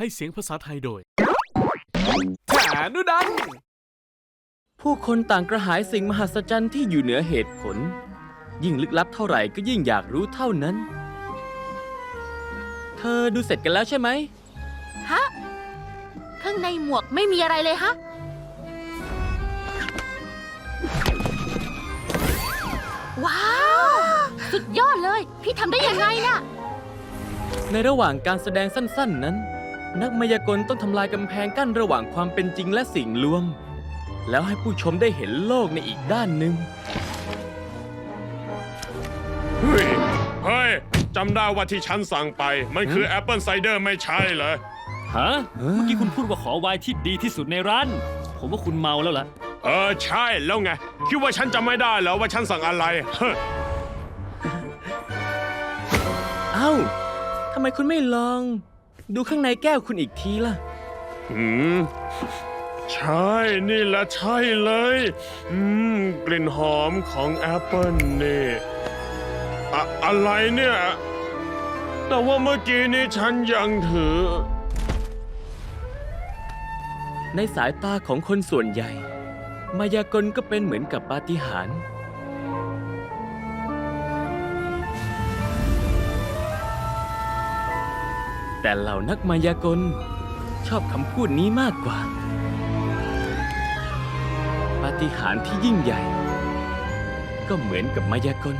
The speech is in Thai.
ให้เสียงภาษาไทยโดยแขนุดัน ผู้คนต่างกระหายสิ่งมหัศจรรย์ที่อยู่เหนือเหตุผล ยิ่งลึกลับเท่าไหร่ก็ยิ่งอยากรู้เท่านั้น เธอดูเสร็จกันแล้วใช่ไหม ฮะ ข้างในหมวกไม่มีอะไรเลยฮะ ว้าว สุดยอดเลย พี่ทำได้ยังไงน่ะ ในระหว่างการแสดงสั้น ๆ นั้น นักมายากลต้องทำลายกำแพงกั้นระหว่างความเป็นจริงและสิ่งลวง แล้วให้ผู้ชมได้เห็นโลกในอีกด้านหนึ่ง เฮ้ย เฮ้ย จำได้ว่าที่ฉันสั่งไป มันคือแอปเปิลไซเดอร์ไม่ใช่เหรอ ฮะ เมื่อกี้คุณพูดว่าขอไวน์ที่ดีที่สุดในร้าน ผมว่าคุณเมาแล้วล่ะ เออ ใช่แล้วไง คิดว่าฉันจำไม่ได้เหรอว่าฉันสั่งอะไร เฮ้ยเอ้าทำไมคุณไม่ลอง ดูข้างในแก้วคุณอีกทีล่ะ อืม ใช่นี่แหละใช่เลย อืม กลิ่นหอมของแอปเปิลนี่อะอะไรเนี่ย แต่ว่าเมื่อกี้นี้ฉันยังถือ ในสายตาของคนส่วนใหญ่ มายากลก็เป็นเหมือนกับปาฏิหาริย์ แต่เหล่านักมายากล ชอบคำพูดนี้มากกว่า ปาฏิหาริย์ที่ยิ่งใหญ่ ก็เหมือนกับมายากล